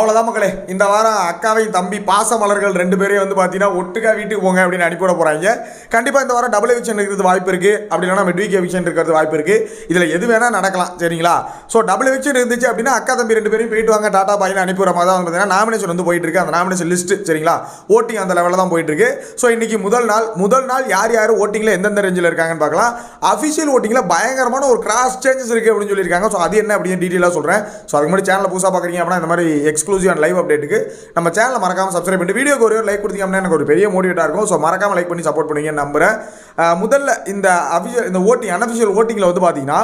அவ்வளோதான் மக்களே. இந்த வாரம் அக்காவையும் தம்பி பாசமலர்கள் ரெண்டு பேரையும் வந்து பார்த்தீங்கன்னா ஒட்டுக்கா வீட்டுக்கு போங்க அப்படின்னு அனுப்பிவிட போகிறாங்க கண்டிப்பாக இந்த வாரம் டபுள் எவிக்ஷன் இருக்கிறது வாய்ப்பு இருக்குது அப்படி இல்லைனா மெட்ரிக் எவிக்ஷன் இருக்கிறது வாய்ப்பு இருக்குது இதில் எது வேணால் நடக்கலாம் சரிங்களா? ஸோ டபுள் எவிக்ஷன் இருந்துச்சு அப்படின்னா அக்கா தம்பி ரெண்டு பேரும் போயிட்டு வாங்க. டாடா பாயின்னு அனுப்பிவிட மாதிரி தான் பார்த்தீங்கன்னா நாமினேஷன் வந்து போயிட்டு இருக்கு. அந்த நாமினேஷன் லிஸ்ட் சரிங்களா? ஓட்டிங் அந்த லெவலில் தான் போயிட்டு இருக்கு. ஸோ இன்றைக்கி முதல் நாள் முதல் நாள் யார் யார் ஓட்டிங்கில் எந்தெந்த ரேஞ்சில் இருக்காங்கன்னு பார்க்கலாம். அஃபிஷியல் ஓட்டிங்கில் பயங்கரமான ஒரு கிராஸ் சேஞ்சஸ் இருக்குது அப்படின்னு சொல்லியிருக்காங்க. ஸோ அது என்ன அப்படின்னு டீட்டெயிலாக சொல்கிறேன் ஸோ அதுக்கு முன்னாடி சேனலில் புதுசாக பார்க்குறீங்க அப்படின்னா இந்த மாதிரி எக்ஸ் அண்ட் லைவ் அப்டேட்டுக்கு நம்ம சேனலை மறக்காமல் சப்ஸ்கிரைப் பண்ணிட்டு வீடியோக்கு ஒரு லைக் கொடுத்தீங்கன்னா எனக்கு ஒரு பெரிய மோட்டிவேட்டாக இருக்கும். ஸோ மறக்காம லைக் பண்ணி சப்போர்ட் பண்ணுவீங்கன்னு நம்புறேன். முதல்ல இந்த அஃபிஷியல் இந்த ஓட்டிங் அன்அஃபிஷியல் ஓட்டிங்கில் வந்து பார்த்தீங்கன்னா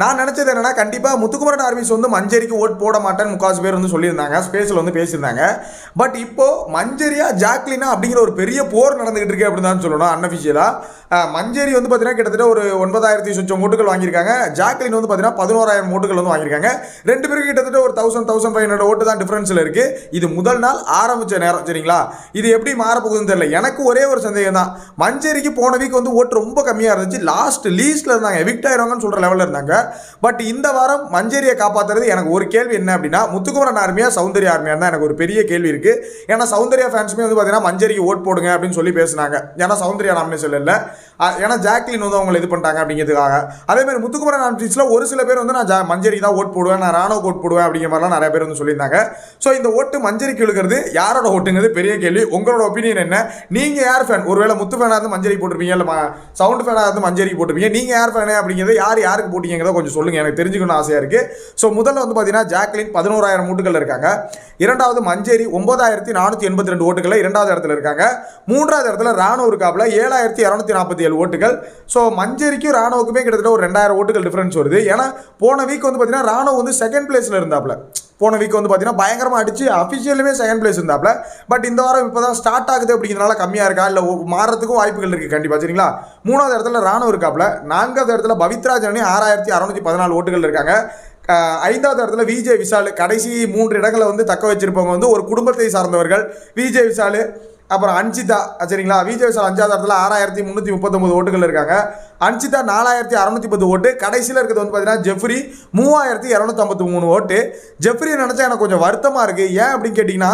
நான் நினச்சது என்னன்னா கண்டிப்பாக முத்துக்குமரன் ஆர்மிஸ் வந்து மஞ்சரிக்கு ஓட் போட மாட்டேன்னு முக்காசு பேர் வந்து சொல்லியிருந்தாங்க. ஸ்பேஸில் வந்து பேசியிருந்தாங்க. பட் இப்போது மஞ்சரியா ஜாக்லினா அப்படிங்கிற ஒரு பெரிய போர் நடந்துகிட்டு இருக்கு அப்படின்னு தான் சொல்லணும் அன்அஃபிஷியலாக மஞ்சரி வந்து பார்த்தீங்கன்னா கிட்டத்தட்ட ஒரு ஒன்பதாயிரத்தி சொச்சம் ஓட்டுகள் வாங்கியிருக்காங்க. ஜாக்லின் வந்து பார்த்தீங்கன்னா பதினோராயிரம் ஓட்டுகள் வந்து வாங்கியிருக்காங்க. ரெண்டு பேருக்கு கிட்டத்தட்ட ஒரு தௌசண்ட் தௌசண்ட் ஃபைவ் ஹண்ட்ரட் ஓட்டு தான் டிஃப்ரென்ஸில் இருக்குது இது முதல் நாள் ஆரம்பித்த நேரம் சரிங்களா? இது எப்படி மாறப்போகுதுன்னு தெரியல. எனக்கு ஒரே ஒரு சந்தேகம் தான். மஞ்சரிக்கு போன வீக் வந்து ஓட்டு ரொம்ப கம்மியாக இருந்துச்சு. லாஸ்ட் லீஸ்ட்டில் இருந்தாங்க. எவிக்ட் ஆயிடுவாங்கன்னு சொல்கிற லெவலில் இருந்தாங்க. பட் இந்த வாரம் மஞ்சரியை காப்பாற்றுறது எனக்கு ஒரு கேள்வி என்ன அப்படின்னா முத்துக்குமரன் ஆர்மியா சௌந்தர்யா ஆர்மியா தான் எனக்கு ஒரு பெரிய கேள்வி இருக்கு. ஏன்னா சௌந்தர்யா ஃபேன்ஸுமே வந்து பார்த்தீங்கன்னா மஞ்சரிக்கு ஓட் போடுங்க அப்படின்னு சொல்லி பேசுனாங்க. ஏன்னா சௌந்தர்யா நாமினேஷன் இல்லை ஏன்னா ஜாக்லின் வந்து அவங்களை இது பண்ணிட்டாங்க அப்படிங்கிறதுக்காக. அதே மாதிரி முத்துக்குமரன் ஆர்மிஸில் ஒரு சில பேர் வந்து நான் ஜா மஞ்சரிக்கு தான் ஓட் போடுவேன் நான் ராணுவ ஓட் போடுவேன் அப்படிங்கிற மாதிரிலாம் நிறைய பேர் வந்து சொல்லியிருந்தாங்க. ஸோ இந்த ஓட்டு மஞ்சரிக்கு இழுக்கிறது யாரோட ஓட்டுங்கிறது பெரிய கேள்வி. உங்களோட ஒப்பீனியன் என்ன? நீங்கள் யார் ஃபேன் ஒருவேளை முத்து ஃபேனாக இருந்து மஞ்சரி போட்டிருப்பீங்க இல்லை சவுண்ட் ஃபேனாக இருந்து மஞ்சரி போட்டிருப்பீங்க நீங்கள் யார் ஃபேனு அப்படிங்கிறது யார் யாருக்கு போட்டீங்கிறத கொஞ்சம் சொல்லுங்கள் எனக்கு தெரிஞ்சுக்கணும்னு ஆசையாக இருக்குது ஸோ முதல்ல வந்து பார்த்தீங்கன்னா ஜாக்லின் பதினோராயிரம் ஓட்டுகள் இருக்காங்க. இரண்டாவது மஞ்சேரி ஒன்பதாயிரத்தி நானூற்றி எண்பத்தி ரெண்டு ஓட்டுகளில் இரண்டாவது இடத்துல இருக்காங்க. மூன்றாவது இடத்துல ராணுவ இருக்காப்புல ஏழாயிரத்தி இரநூத்தி நாற்பத்தி ஏழு ஓட்டுகள். ஸோ மஞ்சேரிக்கும் ராணுவுக்குமே கிட்டத்தட்ட ஒரு ரெண்டாயிரம் ஓட்டுகள் டிஃப்ரென்ஸ் வருது. ஏன்னா போன வீக் வந்து பார்த்தீங்கன்னா ராணுவ வந்து செகண்ட் பிளேஸில் இருந்தாப்புல. போன வீக் வந்து பார்த்தீங்கன்னா பயங்கரமாக அடிச்சு அஃபிஷியலுமே செகண்ட் பிளேஸ் இருந்தாப்ல. பட் இந்த வாரம் இப்போ தான் ஸ்டார்ட் ஆகுது அப்படிங்கிறதுனால கம்மியாக இருக்கா? இல்லை மாறத்துக்கும் வாய்ப்புகள் இருக்குது கண்டிப்பாக சரிங்களா? மூணாவது இடத்துல ராணுவ இருக்காப்புல நான்காவது இடத்துல பவித்ராஜனே ஆறாயிரத்தி அறநூற்றி பதினாலு ஓட்டுகள் இருக்காங்க. ஐந்தாவது இடத்துல விஜய் விஷால் கடைசி மூன்று இடங்களை வந்து தக்க வச்சிருப்பவங்க வந்து ஒரு குடும்பத்தை சார்ந்தவர்கள். விஜய் விஷால் அப்புறம் அன்சிதா சரிங்களா? விஜய் விஷால் அஞ்சாவது இடத்துல ஆறாயிரத்தி முந்நூற்றி முப்பத்தொம்பது ஓட்டுகள் இருக்காங்க. அன்சிதா நாலாயிரத்தி அறநூற்றி பத்து ஓட்டு. கடைசியில் இருக்கிறது வந்து பார்த்தீங்கன்னா ஜெஃப்ரி மூவாயிரத்தி இரநூத்தம்பத்தி மூணு ஓட்டு. ஜெஃப்ரி நினச்சா எனக்கு கொஞ்சம் வருத்தமாக இருக்குது ஏன் அப்படின்னு கேட்டிங்கன்னா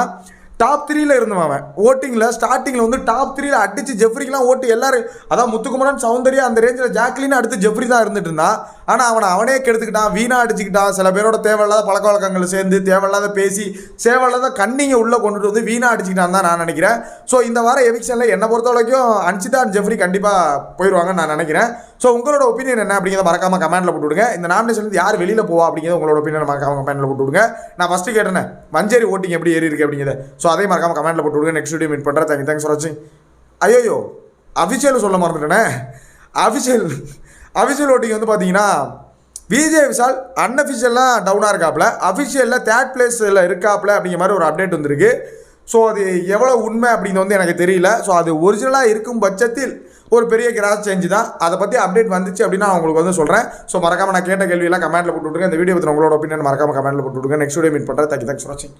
டாப் த்ரீல இருந்தவன் அவன். ஓட்டிங்கில் ஸ்டார்டிங்கில் வந்து டாப் த்ரீல அடித்து ஜெஃப்ரிக்கெலாம் ஓட்டு எல்லாரும் அதான் முத்துக்குமரன் சௌந்தர்யா அந்த ரேஞ்சில் ஜாக்லின் அடுத்து ஜெஃப்ரி தான் இருந்துட்டு இருந்தான். ஆனால் அவனை அவனே கெடுத்துக்கிட்டான் வீணா அடிச்சுக்கிட்டான் சில பேரோட தேவையில்லாத பழக்க வழக்கங்களை சேர்ந்து தேவையில்லாத பேசி தேவையில்லாத கண்ணிங்க உள்ளே கொண்டுட்டு வந்து வீணா அடிச்சுக்கிட்டான் தான் நான் நினைக்கிறேன். ஸோ இந்த வாரம் எவிக்ஷனில் என்னை பொறுத்த வரைக்கும் அன்சிதா அண்ட் ஜெஃப்ரி கண்டிப்பாக போயிடுவாங்கன்னு நான் நினைக்கிறேன். ஸோ உங்களோட ஒப்பீனியன் என்ன அப்படிங்கிறத மறக்காம கமெண்ட்டில் போட்டு விடுங்க. இந்த நாமினேஷன் யார் வெளியில் போவா அப்படிங்கிறத உங்களோட ஒப்பீனியன் மறக்காம கமெண்ட்டில் போட்டு விடுங்க. நான் ஃபஸ்ட்டு கேட்டேன் மஞ்சரி ஓட்டிங் எப்படி ஏறி இருக்குது அப்படிங்கிறத. ஸோ அதே மறக்காம கமெண்ட்டில் போட்டு விடுங்க. நெக்ஸ்ட் வீடியோ மீட் பண்ணுறேன் தேங்க் தேங்க்ஸ் ஃபார் வாட்சிங் ஐயோ அஃபிஷியல் சொல்ல மறந்துட்டேனே. அஃபிஷியல் அஃபிஷியல் ஓட்டிங் வந்து பார்த்தீங்கன்னா விஜய் விஷால் அன்அஃபிஷியல்லாம் டவுனாக இருக்காப்புல அஃபிஷியலில் தேர்ட் பிளேஸில் இருக்காப்புல அப்படிங்கிற மாதிரி ஒரு அப்டேட் வந்திருக்கு. ஸோ அது எவ்வளோ உண்மை அப்படின்னு வந்து எனக்கு தெரியல. ஸோ அது ஒரிஜினலாக இருக்கும் பட்சத்தில் ஒரு பெரிய கிராஸ் சேஞ்சு தான். அதை பற்றி அப்டேட் வந்துச்சு அப்படின்னா நான் உங்களுக்கு வந்து சொல்கிறேன் ஸோ மறக்காமல் நான் கேட்ட கேள்வியெல்லாம் கமெண்ட்டில் போட்டு விட்டுருங்க இந்த வீடியோ பற்றி உங்களோட ஒப்பீனியன் மறக்காம கமெண்ட்டில் போட்டு விட்டுருங்க நெக்ஸ்ட் வீடியோ மீட் பண்ணுறேன் தேங்க்யூ தேங்க்ஸ் ஃபார் வாட்சிங்